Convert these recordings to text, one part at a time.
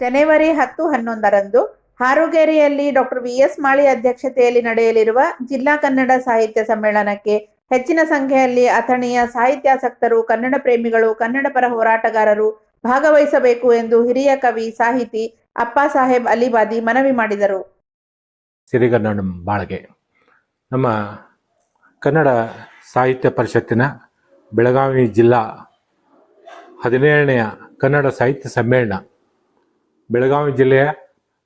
ಜನವರಿ ಹತ್ತು ಹನ್ನೊಂದರಂದು ಹಾರುಗೇರಿಯಲ್ಲಿ ಡಾಕ್ಟರ್ ವಿ ಎಸ್ ಮಾಳಿ ಅಧ್ಯಕ್ಷತೆಯಲ್ಲಿ ನಡೆಯಲಿರುವ ಜಿಲ್ಲಾ ಕನ್ನಡ ಸಾಹಿತ್ಯ ಸಮ್ಮೇಳನಕ್ಕೆ ಹೆಚ್ಚಿನ ಸಂಖ್ಯೆಯಲ್ಲಿ ಅಥಣಿಯ ಸಾಹಿತ್ಯಾಸಕ್ತರು, ಕನ್ನಡ ಪ್ರೇಮಿಗಳು, ಕನ್ನಡ ಪರ ಹೋರಾಟಗಾರರು ಭಾಗವಹಿಸಬೇಕು ಎಂದು ಹಿರಿಯ ಕವಿ ಸಾಹಿತಿ ಅಪ್ಪಾ ಸಾಹೇಬ್ ಅಲಿಬಾದಿ ಮನವಿ ಮಾಡಿದರು. ಸಿರಿಗನ್ನಡ ಬಾಳ್ಗೆ. ನಮ್ಮ ಕನ್ನಡ ಸಾಹಿತ್ಯ ಪರಿಷತ್ತಿನ ಬೆಳಗಾವಿ ಜಿಲ್ಲಾ ಹದಿನೇಳನೆಯ ಕನ್ನಡ ಸಾಹಿತ್ಯ ಸಮ್ಮೇಳನ ಬೆಳಗಾವಿ ಜಿಲ್ಲೆಯ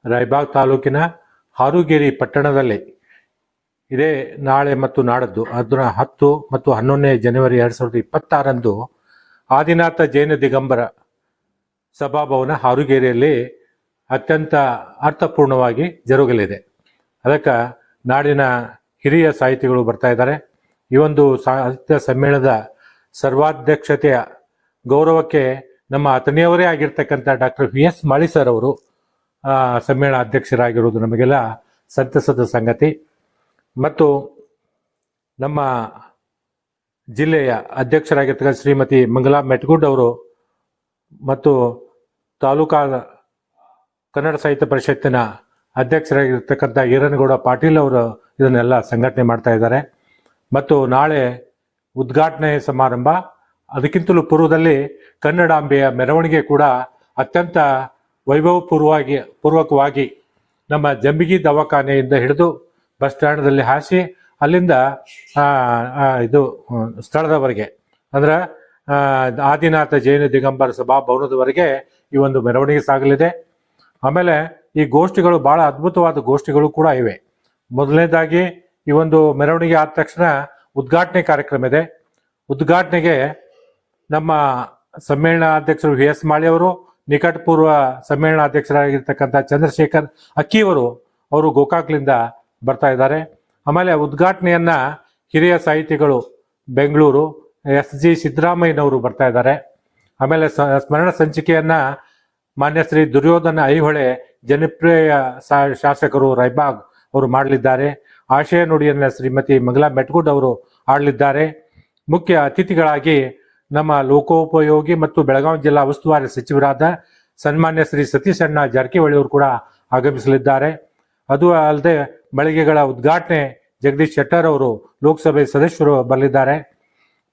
ರಾಯಬಾಗ್ ತಾಲೂಕಿನ ಹಾರುಗೇರಿ ಪಟ್ಟಣದಲ್ಲಿ ಇದೇ ನಾಳೆ ಮತ್ತು ನಾಡದ್ದು, ಅದರ ಹತ್ತು ಮತ್ತು ಹನ್ನೊಂದನೇ ಜನವರಿ ಎರಡು ಸಾವಿರದ ಇಪ್ಪತ್ತಾರಂದು ಆದಿನಾಥ ಜೈನ ದಿಗಂಬರ ಸಭಾಭವನ ಹಾರುಗೇರಿಯಲ್ಲಿ ಅತ್ಯಂತ ಅರ್ಥಪೂರ್ಣವಾಗಿ ಜರುಗಲಿದೆ. ಅದಕ್ಕೆ ನಾಡಿನ ಹಿರಿಯ ಸಾಹಿತಿಗಳು ಬರ್ತಾ ಇದ್ದಾರೆ. ಈ ಒಂದು ಸಾಹಿತ್ಯ ಸಮ್ಮೇಳನದ ಸರ್ವಾಧ್ಯಕ್ಷತೆಯ ಗೌರವಕ್ಕೆ ನಮ್ಮ ಅತನಿಯವರೇ ಆಗಿರ್ತಕ್ಕಂಥ doctor V S Mali sir ಅವರು ಸಮ್ಮೇಳನ ಅಧ್ಯಕ್ಷರಾಗಿರುವುದು ನಮಗೆಲ್ಲ ಸಂತಸದ ಸಂಗತಿ. ಮತ್ತು ನಮ್ಮ ಜಿಲ್ಲೆಯ ಅಧ್ಯಕ್ಷರಾಗಿರ್ತಕ್ಕಂಥ ಶ್ರೀಮತಿ ಮಂಗಲಾ ಮೆಟ್ಗುಡ್ ಅವರು ಮತ್ತು ತಾಲೂಕಾ ಕನ್ನಡ ಸಾಹಿತ್ಯ ಪರಿಷತ್ತಿನ ಅಧ್ಯಕ್ಷರಾಗಿರ್ತಕ್ಕಂಥ ಈರನಗೌಡ ಪಾಟೀಲ್ ಅವರು ಇದನ್ನೆಲ್ಲ ಸಂಘಟನೆ ಮಾಡ್ತಾ ಇದ್ದಾರೆ. ಮತ್ತು ನಾಳೆ ಉದ್ಘಾಟನೆ ಸಮಾರಂಭ ಅದಕ್ಕಿಂತಲೂ ಪೂರ್ವದಲ್ಲಿ ಕನ್ನಡಾಂಬೆಯ ಮೆರವಣಿಗೆ ಕೂಡ ಅತ್ಯಂತ ವೈಭವಪೂರ್ವವಾಗಿ, ಪೂರ್ವಕವಾಗಿ ನಮ್ಮ ಜಂಬಿಗಿ ದವಾಖಾನೆಯಿಂದ ಹಿಡಿದು ಬಸ್ ಸ್ಟ್ಯಾಂಡ್ದಲ್ಲಿ ಹಾಸಿ ಅಲ್ಲಿಂದ ಇದು, ಸ್ಥಳದವರೆಗೆ, ಅಂದ್ರೆ ಆದಿನಾಥ ಜೈನ ದಿಗಂಬರ ಸಭಾ ಭವನದವರೆಗೆ ಈ ಒಂದು ಮೆರವಣಿಗೆ ಸಾಗಲಿದೆ. ಆಮೇಲೆ ಈ ಗೋಷ್ಠಿಗಳು ಬಹಳ ಅದ್ಭುತವಾದ ಗೋಷ್ಠಿಗಳು ಕೂಡ ಇವೆ. ಮೊದಲನೇದಾಗಿ ಈ ಒಂದು ಮೆರವಣಿಗೆ ಆದ ತಕ್ಷಣ ಉದ್ಘಾಟನೆ ಕಾರ್ಯಕ್ರಮ ಇದೆ. ಉದ್ಘಾಟನೆಗೆ ನಮ್ಮ ಸಮ್ಮೇಳನಾಧ್ಯಕ್ಷರು ವಿ ಎಸ್ ಮಾಳಿ ಅವರು, ನಿಕಟಪೂರ್ವ ಸಮ್ಮೇಳನಾಧ್ಯಕ್ಷರಾಗಿರ್ತಕ್ಕಂಥ ಚಂದ್ರಶೇಖರ್ ಅಕ್ಕಿಯವರು ಅವರು ಗೋಕಾಕ್ಲಿಂದ ಬರ್ತಾ ಇದ್ದಾರೆ. ಆಮೇಲೆ ಉದ್ಘಾಟನೆಯನ್ನ ಹಿರಿಯ ಸಾಹಿತಿಗಳು ಬೆಂಗಳೂರು, ಎಸ್ ಜಿ ಸಿದ್ದರಾಮಯ್ಯನವರು ಬರ್ತಾ ಇದ್ದಾರೆ. ಆಮೇಲೆ ಸ್ಮರಣ ಸಂಚಿಕೆಯನ್ನ ಮಾನ್ಯ ಶ್ರೀ ದುರ್ಯೋಧನ ಐಹೊಳೆ ಜನಪ್ರಿಯ ಶಾಸಕರು ರೈಬಾಗ್ ಅವರು ಮಾಡಲಿದ್ದಾರೆ. ಆಶಯ ನುಡಿಯನ್ನ ಶ್ರೀಮತಿ ಮಂಗಲಾ ಮೆಟ್ಗುಡ್ ಅವರು ಆಡಲಿದ್ದಾರೆ. ಮುಖ್ಯ ಅತಿಥಿಗಳಾಗಿ ನಮ್ಮ ಲೋಕೋಪಯೋಗಿ ಮತ್ತು ಬೆಳಗಾವಿ ಜಿಲ್ಲಾ ಉಸ್ತುವಾರಿ ಸಚಿವರಾದ ಸನ್ಮಾನ್ಯ ಶ್ರೀ ಸತೀಶ್ ಅಣ್ಣ ಜಾರಕಿಹೊಳಿ ಅವರು ಕೂಡ ಆಗಮಿಸಲಿದ್ದಾರೆ. ಅದು ಅಲ್ಲದೆ ಮಳಿಗೆಗಳ ಉದ್ಘಾಟನೆ ಜಗದೀಶ್ ಶೆಟ್ಟರ್ ಅವರು ಲೋಕಸಭೆ ಸದಸ್ಯರು ಬರಲಿದ್ದಾರೆ.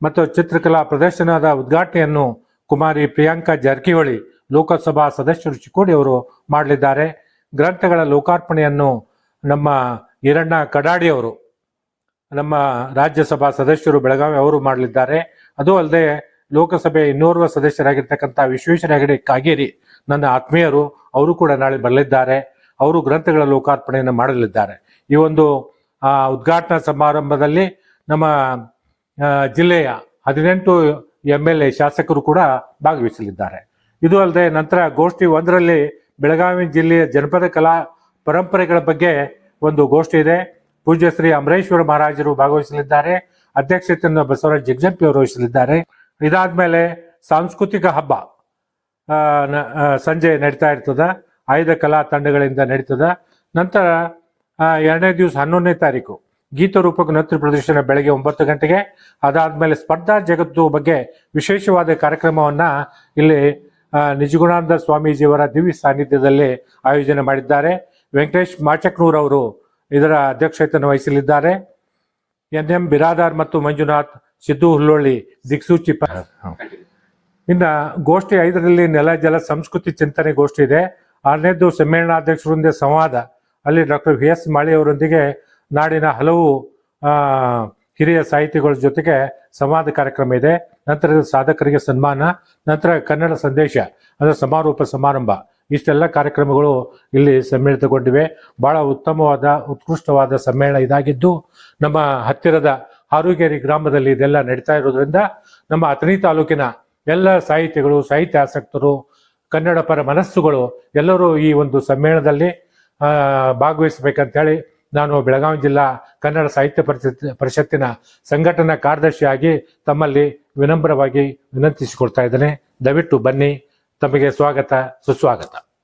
ಮತ್ತು ಚಿತ್ರಕಲಾ ಪ್ರದರ್ಶನದ ಉದ್ಘಾಟನೆಯನ್ನು ಕುಮಾರಿ ಪ್ರಿಯಾಂಕಾ ಜಾರಕಿಹೊಳಿ ಲೋಕಸಭಾ ಸದಸ್ಯರು ಚಿಕ್ಕೋಡಿ ಅವರು ಮಾಡಲಿದ್ದಾರೆ. ಗ್ರಂಥಗಳ ಲೋಕಾರ್ಪಣೆಯನ್ನು ನಮ್ಮ ಈರಣ್ಣ ಕಡಾಡಿ ಅವರು ನಮ್ಮ ರಾಜ್ಯಸಭಾ ಸದಸ್ಯರು ಬೆಳಗಾವಿ ಅವರು ಮಾಡಲಿದ್ದಾರೆ. ಅದು ಅಲ್ಲದೆ ಲೋಕಸಭೆ ಇನ್ನೋರ್ವ ಸದಸ್ಯರಾಗಿರ್ತಕ್ಕಂಥ ವಿಶ್ವೇಶ್ವರ ಹೆಗಡೆ ಕಾಗೇರಿ, ನನ್ನ ಆತ್ಮೀಯರು, ಅವರು ಕೂಡ ನಾಳೆ ಬರಲಿದ್ದಾರೆ. ಅವರು ಗ್ರಂಥಗಳ ಲೋಕಾರ್ಪಣೆಯನ್ನು ಮಾಡಲಿದ್ದಾರೆ. ಈ ಒಂದು ಉದ್ಘಾಟನಾ ಸಮಾರಂಭದಲ್ಲಿ ನಮ್ಮ ಜಿಲ್ಲೆಯ ಹದಿನೆಂಟು ಎಂ ಎಲ್ ಎ ಶಾಸಕರು ಕೂಡ ಭಾಗವಹಿಸಲಿದ್ದಾರೆ. ಇದು ಅಲ್ಲದೆ ನಂತರ ಗೋಷ್ಠಿ ಒಂದರಲ್ಲಿ ಬೆಳಗಾವಿ ಜಿಲ್ಲೆಯ ಜನಪದ ಕಲಾ ಪರಂಪರೆಗಳ ಬಗ್ಗೆ ಒಂದು ಗೋಷ್ಠಿ ಇದೆ. ಪೂಜ್ಯ ಶ್ರೀ ಅಮರೇಶ್ವರ ಮಹಾರಾಜರು ಭಾಗವಹಿಸಲಿದ್ದಾರೆ. ಅಧ್ಯಕ್ಷತೆಯನ್ನು ಬಸವರಾಜ್ ಜಗಜಂಪಿ ಅವರು ವಹಿಸಲಿದ್ದಾರೆ. ಇದಾದ್ಮೇಲೆ ಸಾಂಸ್ಕೃತಿಕ ಹಬ್ಬ ಸಂಜೆ ನಡೀತಾ ಇರ್ತದ. ಆಯುಧ ಕಲಾ ತಂಡಗಳಿಂದ ನಡೀತದ. ನಂತರ ಎರಡನೇ ದಿವಸ ಹನ್ನೊಂದನೇ ತಾರೀಕು ಗೀತ ರೂಪಕ ನೃತ್ಯ ಪ್ರದರ್ಶನ ಬೆಳಗ್ಗೆ ಒಂಬತ್ತು ಗಂಟೆಗೆ. ಅದಾದ್ಮೇಲೆ ಸ್ಪರ್ಧಾ ಜಗತ್ತು ಬಗ್ಗೆ ವಿಶೇಷವಾದ ಕಾರ್ಯಕ್ರಮವನ್ನ ಇಲ್ಲಿ ನಿಜಗುಣಾನಂದ ಸ್ವಾಮೀಜಿಯವರ ದಿವ್ಯ ಸಾನ್ನಿಧ್ಯದಲ್ಲಿ ಆಯೋಜನೆ ಮಾಡಿದ್ದಾರೆ. ವೆಂಕಟೇಶ್ ಮಾಚಕ್ನೂರ್ ಅವರು ಇದರ ಅಧ್ಯಕ್ಷತೆಯನ್ನು ವಹಿಸಲಿದ್ದಾರೆ. ಎನ್ ಎಂ ಬಿರಾದಾರ್ ಮತ್ತು ಮಂಜುನಾಥ್ ಸಿದ್ದು ಹುಲ್ಲೊಳ್ಳಿ ದಿಕ್ಸೂಚಿ ಇನ್ನ ಗೋಷ್ಠಿ ಐದರಲ್ಲಿ ನೆಲ ಜಲ ಸಂಸ್ಕೃತಿ ಚಿಂತನೆ ಗೋಷ್ಠಿ ಇದೆ. ಆರನೇದು ಸಮ್ಮೇಳನಾಧ್ಯಕ್ಷರೊಂದಿಗೆ ಸಂವಾದ. ಅಲ್ಲಿ ಡಾಕ್ಟರ್ ವಿ ಎಸ್ ಮಾಳಿ ಅವರೊಂದಿಗೆ ನಾಡಿನ ಹಲವು ಆ, ಹಿರಿಯ ಸಾಹಿತಿಗಳ ಜೊತೆಗೆ ಸಂವಾದ ಕಾರ್ಯಕ್ರಮ ಇದೆ. ನಂತರ ಸಾಧಕರಿಗೆ ಸನ್ಮಾನ. ನಂತರ ಕನ್ನಡ ಸಂದೇಶ ಅದರ ಸಮಾರೋಪ ಸಮಾರಂಭ. ಇಷ್ಟೆಲ್ಲ ಕಾರ್ಯಕ್ರಮಗಳು ಇಲ್ಲಿ ಸಮ್ಮಿಳಿತಗೊಂಡಿವೆ. ಬಹಳ ಉತ್ತಮವಾದ, ಉತ್ಕೃಷ್ಟವಾದ ಸಮ್ಮೇಳನ ಇದಾಗಿದ್ದು, ನಮ್ಮ ಹತ್ತಿರದ ಹಾರುಗೇರಿ ಗ್ರಾಮದಲ್ಲಿ ಇದೆಲ್ಲ ನಡೀತಾ ಇರೋದ್ರಿಂದ ನಮ್ಮ ಅಥಣಿ ತಾಲೂಕಿನ ಎಲ್ಲ ಸಾಹಿತಿಗಳು ಸಾಹಿತ್ಯಾಸಕ್ತರು ಕನ್ನಡ ಪರ ಮನಸ್ಸುಗಳು ಎಲ್ಲರೂ ಈ ಒಂದು ಸಮ್ಮೇಳನದಲ್ಲಿ ಭಾಗವಹಿಸಬೇಕಂತೇಳಿ ನಾನು ಬೆಳಗಾವಿ ಜಿಲ್ಲಾ ಕನ್ನಡ ಸಾಹಿತ್ಯ ಪರಿಷತ್, ಪರಿಷತ್ತಿನ ಸಂಘಟನಾ ಕಾರ್ಯದರ್ಶಿಯಾಗಿ ತಮ್ಮಲ್ಲಿ ವಿನಮ್ರವಾಗಿ ವಿನಂತಿಸಿಕೊಳ್ತಾ ಇದ್ದೇನೆ. ದಯವಿಟ್ಟು ಬನ್ನಿ. ತಮಗೆ ಸ್ವಾಗತ ಸುಸ್ವಾಗತ.